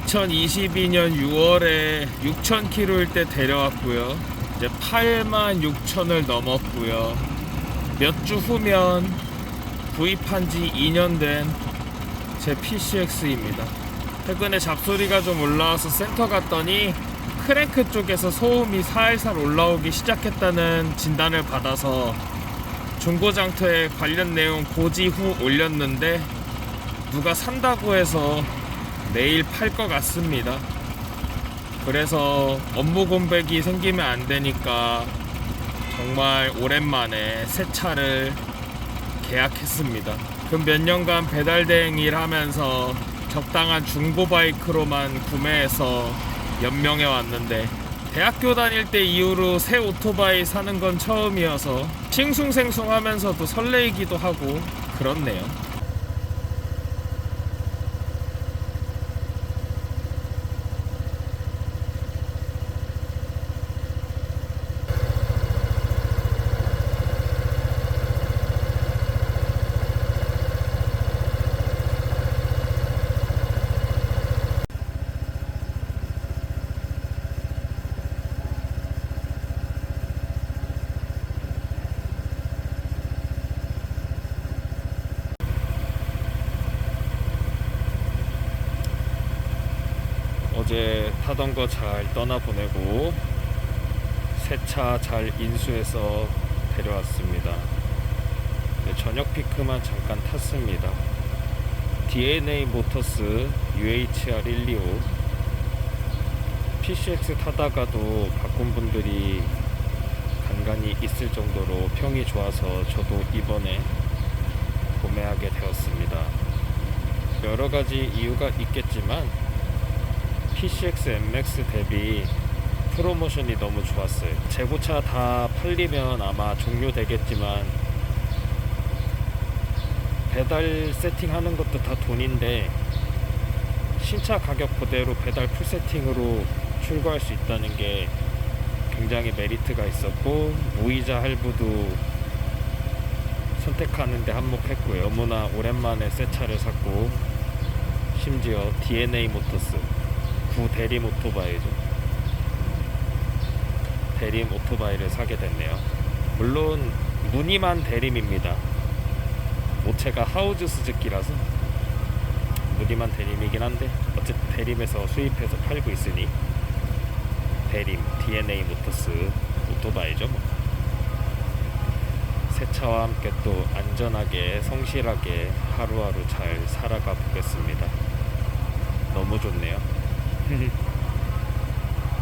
2022년 6월에 6,000km일 때 데려왔고요. 이제 8만 6천을 넘었고요. 몇 주 후면 구입한 지 2년 된 제 PCX입니다. 최근에 잡소리가 좀 올라와서 센터 갔더니 크랭크 쪽에서 소음이 살살 올라오기 시작했다는 진단을 받아서 중고장터에 관련 내용 고지 후 올렸는데 누가 산다고 해서 내일 팔 것 같습니다. 그래서 업무 공백이 생기면 안 되니까 정말 오랜만에 새 차를 계약했습니다. 그 몇 년간 배달 대행 일 하면서 적당한 중고 바이크로만 구매해서 연명해 왔는데 대학교 다닐 때 이후로 새 오토바이 사는 건 처음이어서 싱숭생숭하면서도 설레이기도 하고 그렇네요. 어제 타던 거 잘 떠나보내고 새 차 잘 인수해서 데려왔습니다. 네, 저녁 피크만 잠깐 탔습니다. DNA 모터스 UHR 125 PCX 타다가도 바꾼 분들이 간간히 있을 정도로 평이 좋아서 저도 이번에 구매하게 되었습니다. 여러 가지 이유가 있겠지만 PCX MX 대비 프로모션이 너무 좋았어요. 재고차 다 팔리면 아마 종료되겠지만 배달 세팅하는 것도 다 돈인데 신차 가격 그대로 배달 풀 세팅으로 출고할 수 있다는 게 굉장히 메리트가 있었고 무이자 할부도 선택하는데 한몫했고요. 너무나 오랜만에 새 차를 샀고 심지어 DNA 모터스 구 대림 오토바이죠. 대림 오토바이를 사게 됐네요. 물론 무늬만 대림입니다. 모체가 하우즈 스즈키라서 무늬만 대림이긴 한데 어쨌든 대림에서 수입해서 팔고 있으니 대림 DNA 모터스 오토바이죠. 뭐. 새 차와 함께 또 안전하게 성실하게 하루하루 잘 살아가 보겠습니다. 너무 좋네요. ujum